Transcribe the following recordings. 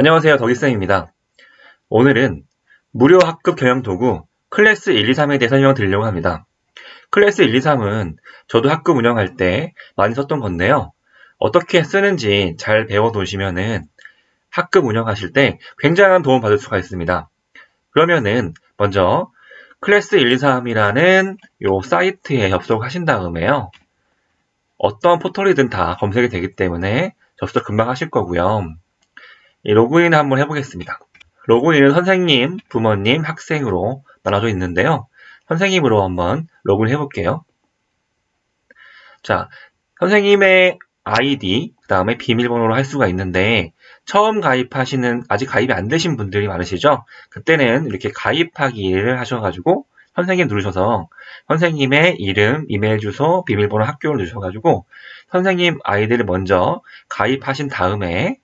안녕하세요. 덕이쌤입니다. 오늘은 무료 학급 경영 도구 클래스 1, 2, 3에 대해 설명드리려고 합니다. 클래스 1, 2, 3은 저도 학급 운영할 때 많이 썼던 건데요. 어떻게 쓰는지 잘 배워 두시면은 학급 운영하실 때 굉장한 도움 받을 수가 있습니다. 그러면은 먼저 클래스 1, 2, 3이라는 요 사이트에 접속하신 다음에요. 어떤 포털이든 다 검색이 되기 때문에 접속 금방 하실 거고요. 이 로그인 한번 해보겠습니다. 로그인은 선생님, 부모님, 학생으로 나눠져 있는데요. 선생님으로 한번 로그인 해볼게요. 자, 선생님의 아이디, 그 다음에 비밀번호로 할 수가 있는데 처음 가입하시는 아직 가입이 안 되신 분들이 많으시죠? 그때는 이렇게 가입하기를 하셔가지고 선생님 누르셔서 선생님의 이름, 이메일 주소, 비밀번호 학교를 누르셔가지고 선생님 아이디를 먼저 가입하신 다음에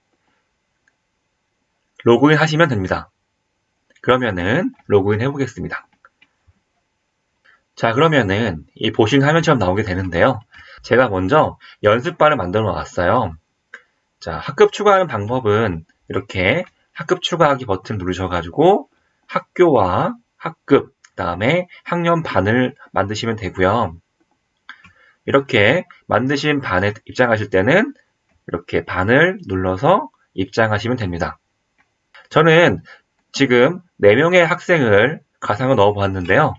로그인 하시면 됩니다. 그러면은 로그인 해보겠습니다. 자 그러면은 이 보신 화면처럼 나오게 되는데요. 제가 먼저 연습반을 만들어 놨어요. 자 학급 추가하는 방법은 이렇게 학급 추가하기 버튼 누르셔가지고 학교와 학급 그 다음에 학년 반을 만드시면 되고요. 이렇게 만드신 반에 입장하실 때는 이렇게 반을 눌러서 입장하시면 됩니다. 저는 지금 4명의 학생을 가상을 넣어 보았는데요.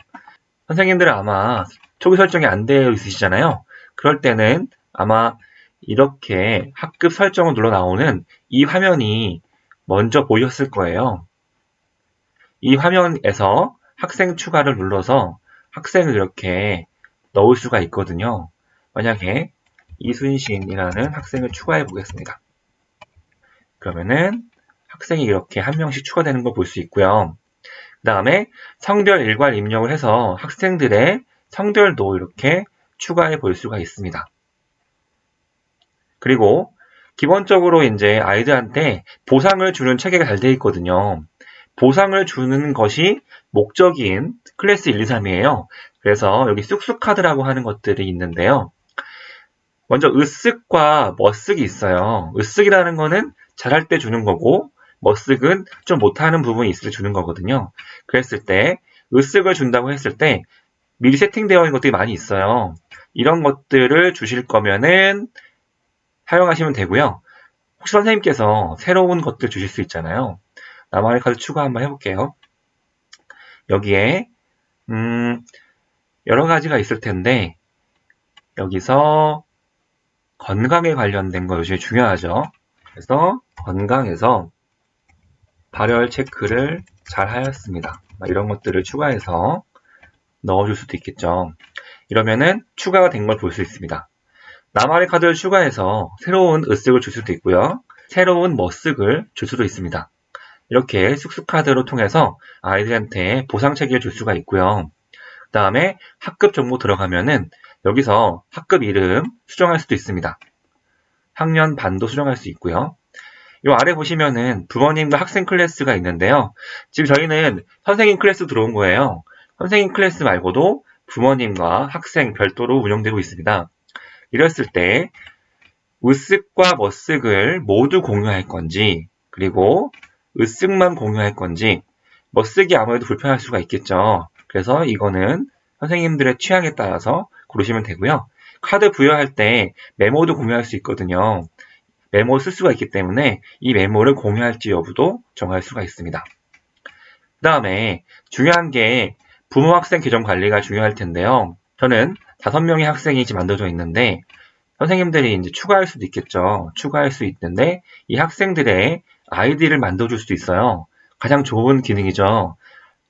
선생님들은 아마 초기 설정이 안 되어 있으시잖아요. 그럴 때는 아마 이렇게 학급 설정을 눌러 나오는 이 화면이 먼저 보였을 거예요. 이 화면에서 학생 추가를 눌러서 학생을 이렇게 넣을 수가 있거든요. 만약에 이순신이라는 학생을 추가해 보겠습니다. 그러면은 학생이 이렇게 한 명씩 추가되는 걸 볼 수 있고요. 그 다음에 성별 일괄 입력을 해서 학생들의 성별도 이렇게 추가해 볼 수가 있습니다. 그리고 기본적으로 이제 아이들한테 보상을 주는 체계가 잘 되어 있거든요. 보상을 주는 것이 목적인 클래스 1, 2, 3이에요. 그래서 여기 쑥쑥 카드라고 하는 것들이 있는데요. 먼저 으쓱과 머쓱이 있어요. 으쓱이라는 거는 잘할 때 주는 거고 머쓱은 좀 못하는 부분이 있을 때 주는 거거든요. 그랬을 때 으쓱을 준다고 했을 때 미리 세팅되어 있는 것들이 많이 있어요. 이런 것들을 주실 거면은 사용하시면 되고요. 혹시 선생님께서 새로운 것들 주실 수 있잖아요. 나만의 카드 추가 한번 해볼게요. 여기에 음, 여러 가지가 있을 텐데 여기서 건강에 관련된 거 요즘에 중요하죠. 그래서 건강에서 발열 체크를 잘 하였습니다. 이런 것들을 추가해서 넣어줄 수도 있겠죠. 이러면은 추가가 된 걸 볼 수 있습니다. 나만의 카드를 추가해서 새로운 으쓱을 줄 수도 있고요. 새로운 머쓱을 줄 수도 있습니다. 이렇게 쑥쑥 카드로 통해서 아이들한테 보상 체계를 줄 수가 있고요. 그 다음에 학급 정보 들어가면은 여기서 학급 이름 수정할 수도 있습니다. 학년 반도 수정할 수 있고요. 이 아래 보시면은 부모님과 학생 클래스가 있는데요. 지금 저희는 선생님 클래스 들어온 거예요. 선생님 클래스 말고도 부모님과 학생 별도로 운영되고 있습니다. 이랬을 때 으쓱과 머쓱을 모두 공유할 건지 그리고 으쓱만 공유할 건지 머쓱이 아무래도 불편할 수가 있겠죠. 그래서 이거는 선생님들의 취향에 따라서 고르시면 되고요. 카드 부여할 때 메모도 공유할 수 있거든요. 메모 쓸 수가 있기 때문에 이 메모를 공유할지 여부도 정할 수가 있습니다. 그 다음에 중요한 게 부모 학생 계정 관리가 중요할 텐데요. 저는 다섯 명의 학생이 지금 만들어져 있는데 선생님들이 이제 추가할 수도 있겠죠. 추가할 수 있는데 이 학생들의 아이디를 만들어줄 수도 있어요. 가장 좋은 기능이죠.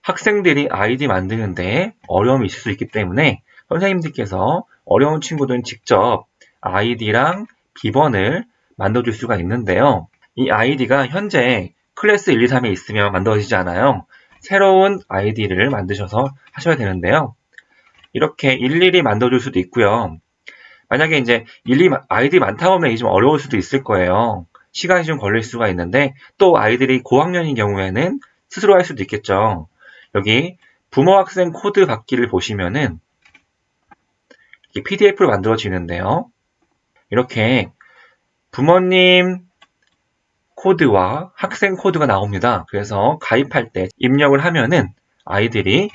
학생들이 아이디 만드는데 어려움이 있을 수 있기 때문에 선생님들께서 어려운 친구들은 직접 아이디랑 비번을 만들어줄 수가 있는데요. 이 아이디가 현재 클래스 1, 2, 3에 있으면 만들어지지 않아요. 새로운 아이디를 만드셔서 하셔야 되는데요. 이렇게 일일이 만들어줄 수도 있고요. 만약에 이제 일일이 아이디 많다 보면 이게 좀 어려울 수도 있을 거예요. 시간이 좀 걸릴 수가 있는데 또 아이들이 고학년인 경우에는 스스로 할 수도 있겠죠. 여기 부모 학생 코드 받기를 보시면은 PDF로 만들어지는데요. 이렇게 부모님 코드와 학생 코드가 나옵니다. 그래서 가입할 때 입력을 하면은 아이들이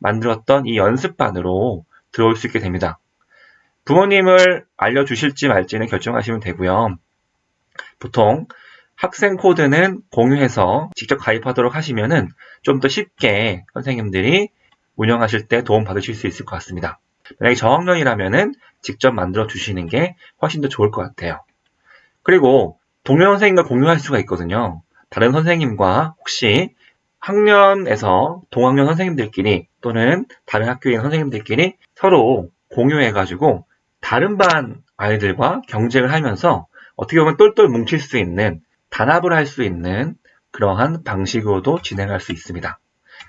만들었던 이 연습반으로 들어올 수 있게 됩니다. 부모님을 알려주실지 말지는 결정하시면 되고요. 보통 학생 코드는 공유해서 직접 가입하도록 하시면은 좀 더 쉽게 선생님들이 운영하실 때 도움 받으실 수 있을 것 같습니다. 만약에 저학년이라면은 직접 만들어 주시는 게 훨씬 더 좋을 것 같아요. 그리고 동료 선생님과 공유할 수가 있거든요. 다른 선생님과 혹시 학년에서 동학년 선생님들끼리 또는 다른 있는 선생님들끼리 서로 공유해가지고 다른 반 아이들과 경쟁을 하면서 어떻게 보면 똘똘 뭉칠 수 있는 단합을 할 수 있는 그러한 방식으로도 진행할 수 있습니다.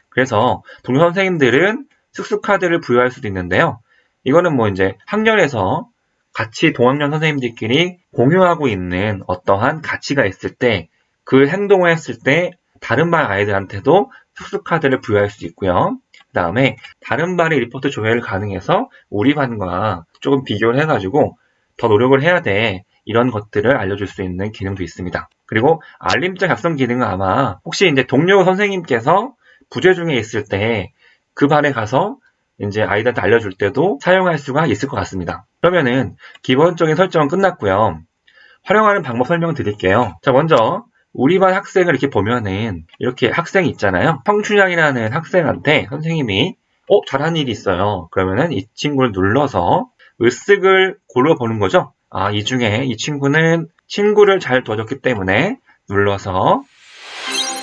그래서 동료 선생님들은 쑥쑥카드를 부여할 수도 있는데요. 이거는 뭐 이제 학년에서 같이 동학년 선생님들끼리 공유하고 있는 어떠한 가치가 있을 때 그 행동을 했을 때 다른 반 아이들한테도 쑥쑥카드를 부여할 수 있고요. 그 다음에 다른 반의 리포트 조회를 가능해서 우리 반과 조금 비교를 해가지고 더 노력을 해야 돼. 이런 것들을 알려줄 수 있는 기능도 있습니다. 그리고 알림장 작성 기능은 아마 혹시 이제 동료 선생님께서 부재 중에 있을 때 그 반에 가서 이제 아이들한테 알려줄 때도 사용할 수가 있을 것 같습니다. 그러면은 기본적인 설정은 끝났고요. 활용하는 방법 설명 드릴게요. 자, 먼저 우리 반 학생을 이렇게 보면은 이렇게 학생이 있잖아요. 성춘향이라는 학생한테 선생님이 어, 잘한 일이 있어요. 그러면은 이 친구를 눌러서 으쓱을 골라보는 거죠. 아, 이 중에 이 친구는 친구를 잘 둬줬기 때문에 눌러서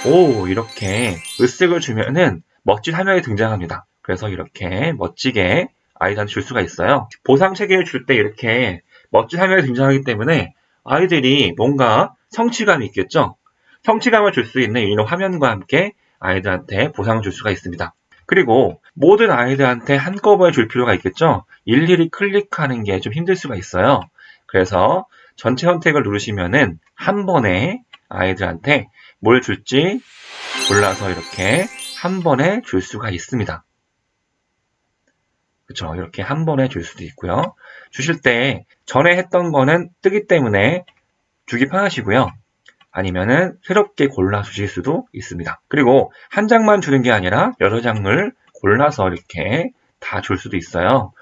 오, 이렇게 으쓱을 주면은 멋진 화면이 등장합니다. 그래서 이렇게 멋지게 아이들한테 줄 수가 있어요. 보상 체계를 줄 때 이렇게 멋진 화면이 등장하기 때문에 아이들이 뭔가 성취감이 있겠죠? 성취감을 줄 수 있는 이런 화면과 함께 아이들한테 보상을 줄 수가 있습니다. 그리고 모든 아이들한테 한꺼번에 줄 필요가 있겠죠? 일일이 클릭하는 게 좀 힘들 수가 있어요. 그래서 전체 선택을 누르시면은 한 번에 아이들한테 뭘 줄지 골라서 이렇게 한 번에 줄 수가 있습니다. 그렇죠. 이렇게 한 번에 줄 수도 있고요. 주실 때 전에 했던 거는 뜨기 때문에 주기 편하시고요. 아니면은 새롭게 골라 주실 수도 있습니다. 그리고 한 장만 주는 게 아니라 여러 장을 골라서 이렇게 다 줄 수도 있어요.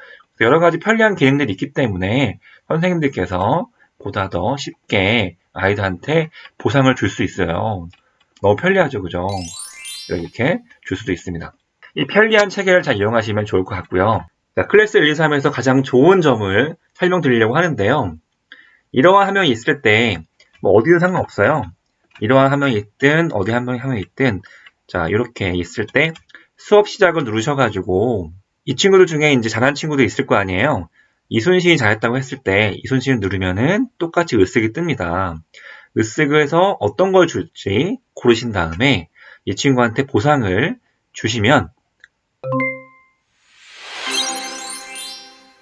여러 가지 편리한 기능들이 있기 때문에 선생님들께서 보다 더 쉽게 아이들한테 보상을 줄 수 있어요. 너무 편리하죠, 그죠? 이렇게 줄 수도 있습니다. 이 편리한 체계를 잘 이용하시면 좋을 것 같고요. 자, 클래스 1, 2, 3에서 가장 좋은 점을 설명드리려고 하는데요. 이러한 화면이 있을 때, 뭐 어디든 상관없어요. 이러한 화면이 있든, 어디 한 명이 화면이 있든, 자, 이렇게 있을 때 수업 시작을 누르셔가지고, 이 친구들 중에 이제 잘한 친구도 있을 거 아니에요. 이순신이 잘했다고 했을 때, 이순신을 누르면은 똑같이 으쓱이 뜹니다. 으쓱에서 어떤 걸 줄지 고르신 다음에 이 친구한테 보상을 주시면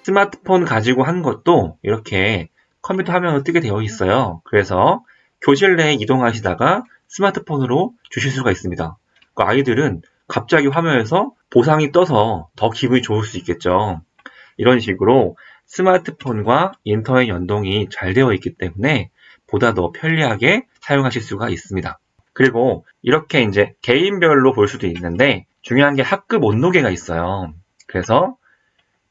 스마트폰 가지고 한 것도 이렇게 컴퓨터 화면으로 뜨게 되어 있어요. 그래서 교실 내에 이동하시다가 스마트폰으로 주실 수가 있습니다. 그 아이들은 갑자기 화면에서 보상이 떠서 더 기분이 좋을 수 있겠죠. 이런 식으로 스마트폰과 인터넷 연동이 잘 되어 있기 때문에 보다 더 편리하게 사용하실 수가 있습니다. 그리고 이렇게 이제 개인별로 볼 수도 있는데 중요한 게 학급 온도계가 있어요. 그래서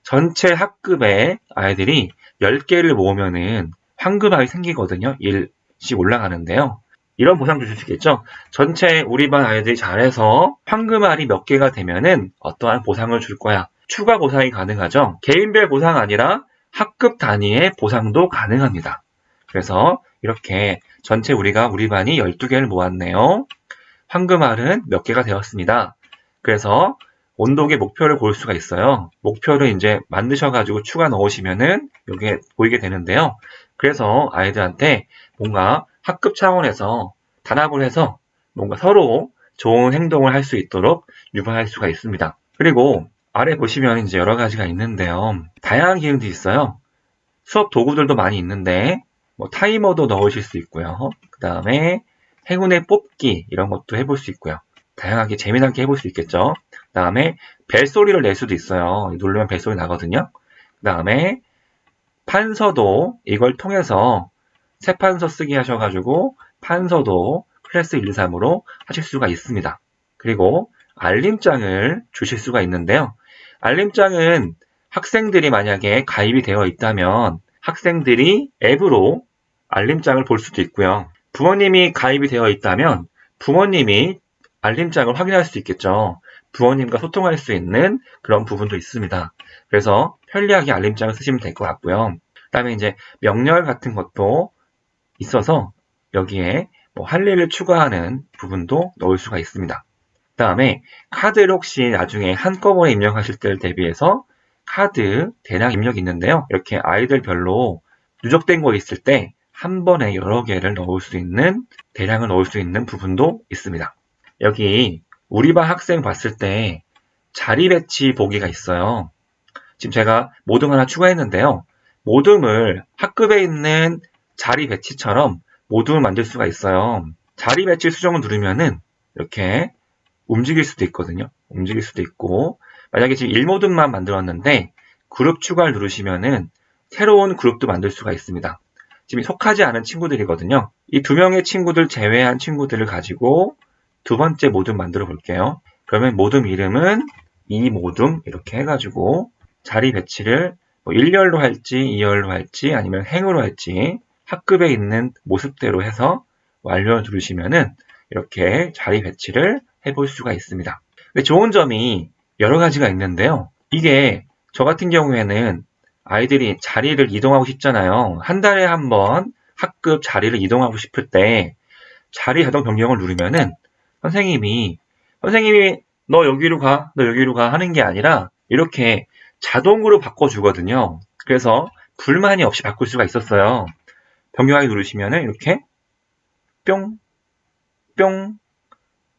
전체 학급의 아이들이 10개를 모으면은 황금알이 생기거든요. 1씩 올라가는데요. 이런 보상 주실 수 있겠죠? 전체 우리 반 아이들이 잘해서 황금알이 몇 개가 되면은 어떠한 보상을 줄 거야. 추가 보상이 가능하죠. 개인별 보상 아니라 학급 단위의 보상도 가능합니다. 그래서 이렇게 전체 우리가 우리 반이 12개를 모았네요. 황금알은 몇 개가 되었습니다. 그래서 온도계 목표를 볼 수가 있어요. 목표를 이제 만드셔가지고 추가 넣으시면은 이게 보이게 되는데요. 그래서 아이들한테 뭔가 학급 차원에서 단합을 해서 뭔가 서로 좋은 행동을 할 수 있도록 유발할 수가 있습니다. 그리고 아래 보시면 이제 여러 가지가 있는데요. 다양한 기능도 있어요. 수업 도구들도 많이 있는데 뭐 타이머도 넣으실 수 있고요. 그 다음에 행운의 뽑기 이런 것도 해볼 수 있고요. 다양하게 재미나게 해볼 수 있겠죠. 그 다음에 벨소리를 낼 수도 있어요. 누르면 벨소리 나거든요. 그 다음에 판서도 이걸 통해서 새 판서 쓰기 하셔가지고 판서도 클래스 1, 2, 3으로 하실 수가 있습니다. 그리고 알림장을 주실 수가 있는데요. 알림장은 학생들이 만약에 가입이 되어 있다면 학생들이 앱으로 알림장을 볼 수도 있고요. 부모님이 가입이 되어 있다면 부모님이 알림장을 확인할 수 있겠죠. 부모님과 소통할 수 있는 그런 부분도 있습니다. 그래서 편리하게 알림장을 쓰시면 될 것 같고요. 그 다음에 이제 명렬 같은 것도 있어서 여기에 뭐 할일을 추가하는 부분도 넣을 수가 있습니다. 그 다음에 카드를 혹시 나중에 한꺼번에 입력하실 때를 대비해서 카드 대량 입력이 있는데요. 이렇게 아이들별로 누적된 거 있을 때 한 번에 여러 개를 넣을 수 있는 대량을 넣을 수 있는 부분도 있습니다. 여기 우리 반 학생 봤을 때 자리 배치 보기가 있어요. 지금 제가 모듬 하나 추가했는데요. 모듬을 학급에 있는 자리 배치처럼 모둠을 만들 수가 있어요. 자리 배치 수정을 누르면은 이렇게 움직일 수도 있거든요. 움직일 수도 있고 만약에 지금 1모둠만 만들었는데 그룹 추가를 누르시면은 새로운 그룹도 만들 수가 있습니다. 지금 속하지 않은 친구들이거든요. 이 두 명의 친구들 제외한 친구들을 가지고 두 번째 모둠 만들어 볼게요. 그러면 모둠 이름은 이 모둠 이렇게 해가지고 자리 배치를 뭐 1열로 할지 2열로 할지 아니면 행으로 할지 학급에 있는 모습대로 해서 완료 누르시면은 이렇게 자리 배치를 해볼 수가 있습니다. 좋은 점이 여러 가지가 있는데요. 이게 저 같은 경우에는 아이들이 자리를 이동하고 싶잖아요. 한 달에 한 번 학급 자리를 이동하고 싶을 때 자리 자동 변경을 누르면은 선생님이 선생님이 너 여기로 가, 너 여기로 가 하는 게 아니라 이렇게 자동으로 바꿔주거든요. 그래서 불만이 없이 바꿀 수가 있었어요. 변경하기 누르시면은 이렇게 뿅, 뿅.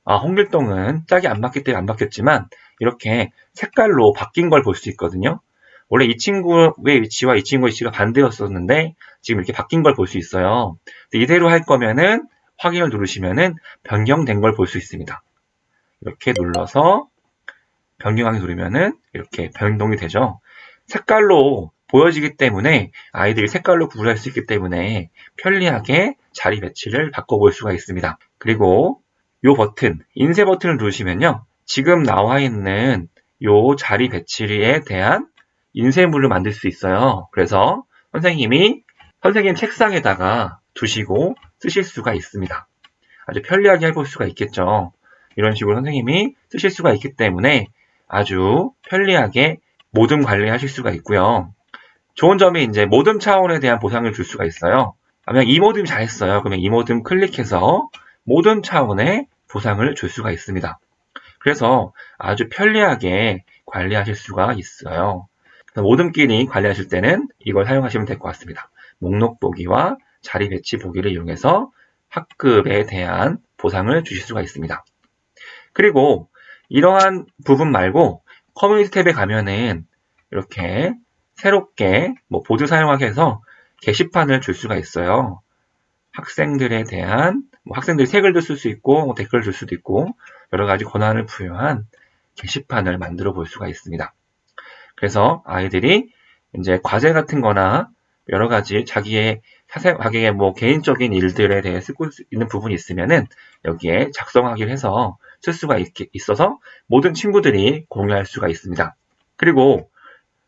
아, 홍길동은 짝이 안 맞기 때문에 안 바뀌었지만 이렇게 색깔로 바뀐 걸 볼 수 있거든요. 원래 이 친구의 위치와 이 친구의 위치가 반대였었는데 지금 이렇게 바뀐 걸 볼 수 있어요. 이대로 할 거면은 확인을 누르시면은 변경된 걸 볼 수 있습니다. 이렇게 눌러서 변경하기 누르면은 이렇게 변동이 되죠. 색깔로 보여지기 때문에 아이들이 색깔로 구분할 수 있기 때문에 편리하게 자리 배치를 바꿔볼 수가 있습니다. 그리고 이 버튼, 인쇄 버튼을 누르시면요. 지금 나와 있는 이 자리 배치에 대한 인쇄물을 만들 수 있어요. 그래서 선생님이 선생님 책상에다가 두시고 쓰실 수가 있습니다. 아주 편리하게 해볼 수가 있겠죠. 이런 식으로 선생님이 쓰실 수가 있기 때문에 아주 편리하게 모든 관리하실 수가 있고요. 좋은 점이 이제 모듬 차원에 대한 보상을 줄 수가 있어요. 그러면 이 모듬이 잘했어요. 그러면 이 모듬 클릭해서 모듬 차원의 보상을 줄 수가 있습니다. 그래서 아주 편리하게 관리하실 수가 있어요. 모듬끼리 관리하실 때는 이걸 사용하시면 될 것 같습니다. 목록 보기와 자리 배치 보기를 이용해서 학급에 대한 보상을 주실 수가 있습니다. 그리고 이러한 부분 말고 커뮤니티 탭에 가면은 이렇게 새롭게 뭐 보드 사용하게 해서 게시판을 줄 수가 있어요. 학생들에 대한 뭐 학생들이 색을 쓸수 있고 뭐 댓글을 줄 수도 있고 여러 가지 권한을 부여한 게시판을 만들어 볼 수가 있습니다. 그래서 아이들이 이제 과제 같은 거나 여러 가지 자기의 사생, 자기의 뭐 개인적인 일들에 대해 쓰고 있는 부분이 있으면은 여기에 작성하기를 해서 쓸 수가 있, 있어서 모든 친구들이 공유할 수가 있습니다. 그리고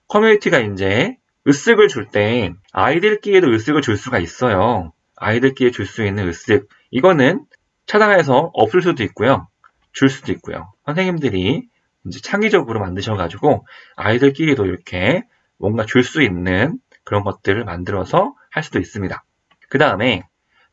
커뮤니티가 이제 으쓱을 줄 때 아이들끼리도 으쓱을 줄 수가 있어요. 아이들끼리 줄 수 있는 으쓱. 이거는 차단해서 없을 수도 있고요. 줄 수도 있고요. 선생님들이 이제 창의적으로 만드셔가지고 아이들끼리도 이렇게 뭔가 줄 수 있는 그런 것들을 만들어서 할 수도 있습니다. 그 다음에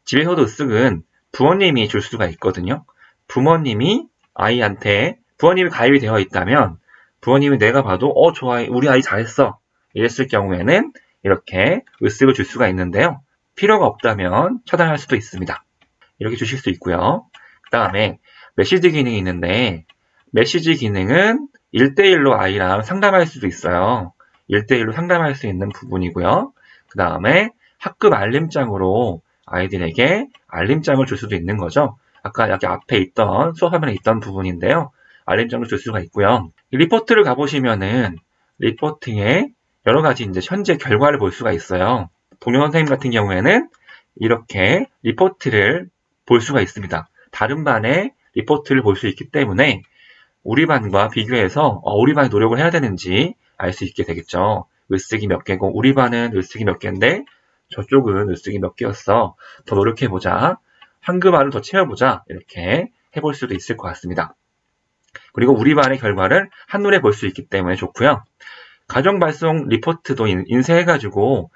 집에서도 으쓱은 부모님이 줄 수가 있거든요. 부모님이 아이한테 부모님이 가입이 되어 있다면 부모님이 내가 봐도 어 좋아 우리 아이 잘했어 이랬을 경우에는 이렇게 으쓱을 줄 수가 있는데요. 필요가 없다면 차단할 수도 있습니다. 이렇게 주실 수 있고요. 그 다음에 메시지 기능이 있는데 메시지 기능은 1대1로 아이랑 상담할 수도 있어요. 1대1로 상담할 수 있는 부분이고요. 그 다음에 학급 알림장으로 아이들에게 알림장을 줄 수도 있는 거죠. 아까 여기 앞에 있던 수업 화면에 있던 부분인데요. 알림장을 줄 수가 있고요. 리포트를 가보시면은 리포트에 여러 가지 이제 현재 결과를 볼 수가 있어요. 동료 선생님 같은 경우에는 이렇게 리포트를 볼 수가 있습니다. 다른 반의 리포트를 볼 수 있기 때문에 우리 반과 비교해서 어, 우리 반이 노력을 해야 되는지 알 수 있게 되겠죠. 을쓰기 몇 개고 우리 반은 을쓰기 몇 개인데 저쪽은 을쓰기 몇 개였어. 더 노력해보자. 한금알을 더 채워보자. 이렇게 해볼 수도 있을 것 같습니다. 그리고 우리 반의 결과를 한눈에 볼 수 있기 때문에 좋고요. 가정 발송 리포트도 인- 인쇄해가지고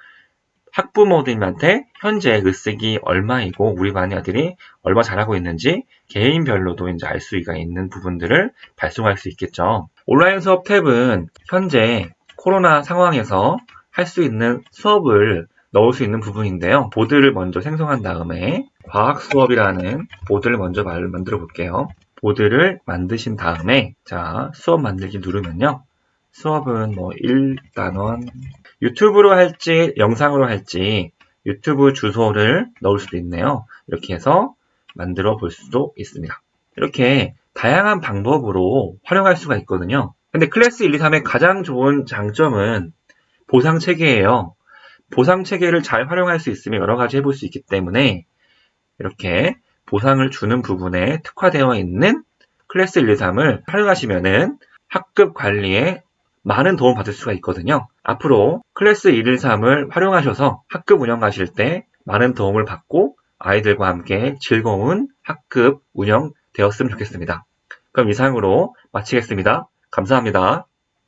학부모들한테 현재 글쓰기 얼마이고 우리 반의 아들이 얼마 잘하고 있는지 개인별로도 이제 알 수가 있는 부분들을 발송할 수 있겠죠. 온라인 수업 탭은 현재 코로나 상황에서 할 수 있는 수업을 넣을 수 있는 부분인데요. 보드를 먼저 생성한 다음에 과학 수업이라는 보드를 먼저 말- 만들어 볼게요. 보드를 만드신 다음에 자 수업 만들기 누르면요. 수업은 뭐 1단원 유튜브로 할지 영상으로 할지 유튜브 주소를 넣을 수도 있네요. 이렇게 해서 만들어 볼 수도 있습니다. 이렇게 다양한 방법으로 활용할 수가 있거든요. 근데 클래스 1, 2, 3의 가장 좋은 장점은 보상 체계예요. 보상 체계를 잘 활용할 수 있으면 여러 가지 해볼 수 있기 때문에 이렇게 보상을 주는 부분에 특화되어 있는 클래스 1, 2, 3을 활용하시면은 학급 관리에 많은 도움 받을 수가 있거든요. 앞으로 클래스 1, 2, 3을 활용하셔서 학급 운영하실 때 많은 도움을 받고 아이들과 함께 즐거운 학급 운영 되었으면 좋겠습니다. 그럼 이상으로 마치겠습니다. 감사합니다.